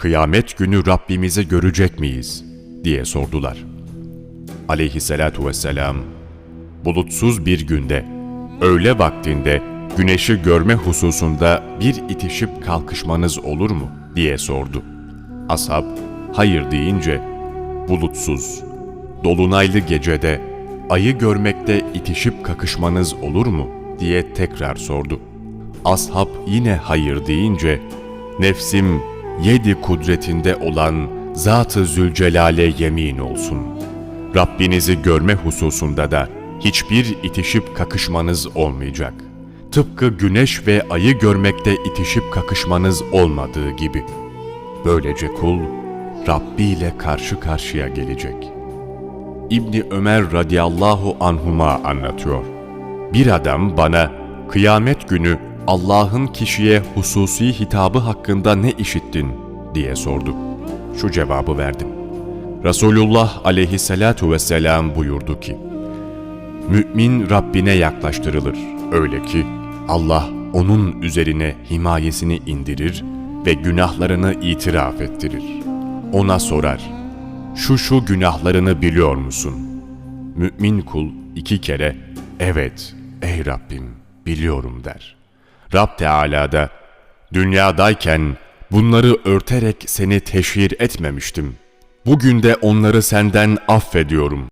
kıyamet günü Rabbimizi görecek miyiz? diye sordular. Aleyhisselatu vesselam, bulutsuz bir günde, öğle vaktinde güneşi görme hususunda bir itişip kalkışmanız olur mu? diye sordu. Ashab, hayır deyince, bulutsuz, dolunaylı gecede ayı görmekte itişip kakışmanız olur mu? diye tekrar sordu. Ashab yine hayır deyince, nefsim yedi kudretinde olan Zat-ı Zülcelal'e yemin olsun. Rabbinizi görme hususunda da hiçbir itişip kakışmanız olmayacak. Tıpkı güneş ve ayı görmekte itişip kakışmanız olmadığı gibi. Böylece kul Rabbi ile karşı karşıya gelecek. İbni Ömer radıyallahu anhuma anlatıyor. Bir adam bana kıyamet günü Allah'ın kişiye hususi hitabı hakkında ne işittin diye sordu. Şu cevabı verdim. Resulullah aleyhissalatu vesselam buyurdu ki, Mümin Rabbine yaklaştırılır. Öyle ki Allah onun üzerine himayesini indirir ve günahlarını itiraf ettirir. Ona sorar, şu şu günahlarını biliyor musun? Mümin kul iki kere, evet ey Rabbim biliyorum der. Rab Teala da, dünyadayken bunları örterek seni teşhir etmemiştim. Bugün de onları senden affediyorum